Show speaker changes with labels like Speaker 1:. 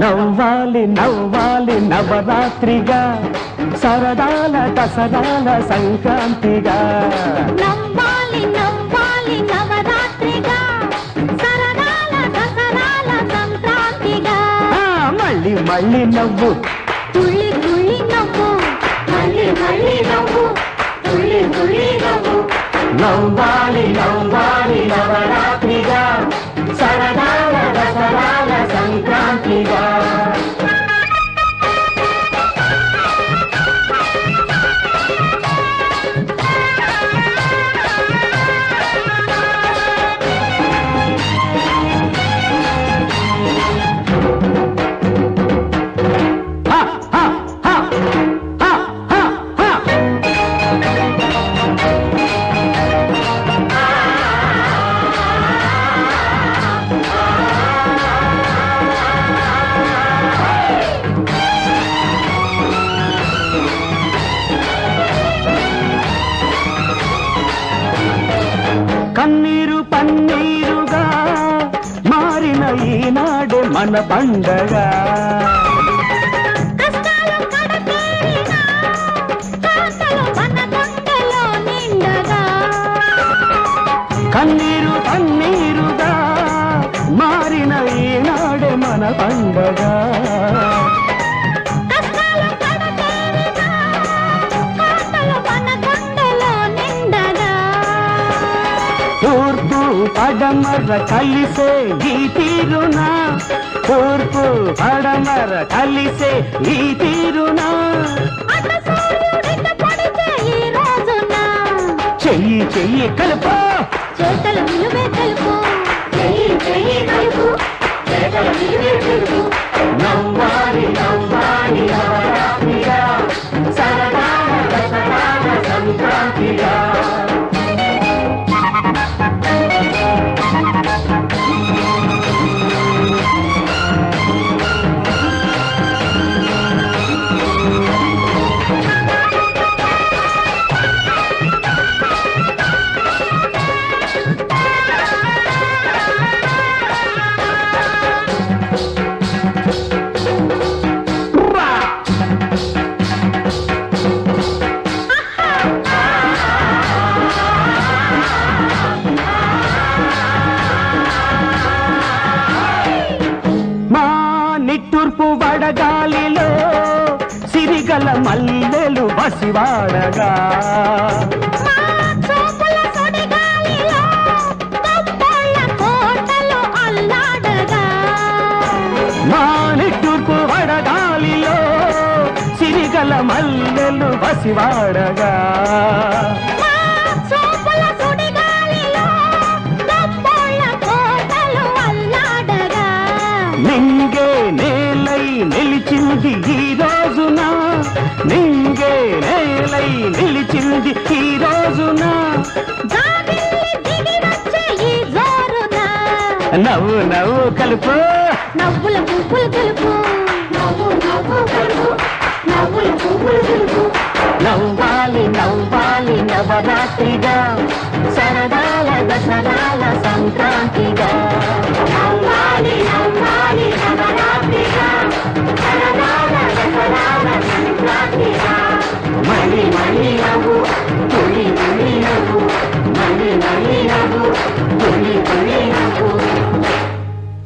Speaker 1: నవ్వాలి నవ్వాలి నవరాత్రిగా సరదాల దసరాల సంక్రాంతిగా.
Speaker 2: నవ్వాలి నవ్వాలి నవరాత్రిగా సరదాల సంక్రాంతిగా.
Speaker 1: మళ్ళీ మళ్ళీ నవ్వు.
Speaker 2: తుళ్ళి తుళ్ళి నవ్వు మళ్ళీ మళ్ళీ నవ్వు తుళ్ళి తుళ్ళి నవ్వు.
Speaker 1: నవ్వాలి నవ్వాలి పన్నీరుగా మారిన ఈనాడు మన పండగ. పడమర కలిసే ఈ తీరున తూర్పు పడమర కలిసే ఈ తీరున చెయ్యి చెయ్యి కలుపు.
Speaker 2: చేతల విలువే తెలుపు చెయ్యి చెయ్యి కలుపు. చేతల విలువే తెలుపు
Speaker 1: నవ్వాలి నవ్వాలి నవరాత్రిగా. సరదాల దసరాల సంక్రాంతిగా. వడగాలిలో సిరిగల మల్లెలు బసివాడగా వడగాలిలో సిరిగల మల్లెలు బసివాడగా నిలిచింది ఈ రోజున. నింగే నేలై నిలిచింది ఈ రోజున. నవ్వు నవ్వు కలుపు.
Speaker 2: నవ్వుల పువ్వులు కలుపు నవ్వుల పువ్వులు తెలుపు
Speaker 1: నవ్వాలి నవ్వాలి నవరాత్రిగా సరదాల దసరాల సంక్రాంతిగా. నవ్వు తులి తులి నవ్వు మళ్ళీ మళ్ళీ నవ్వు తులి నవ్వు.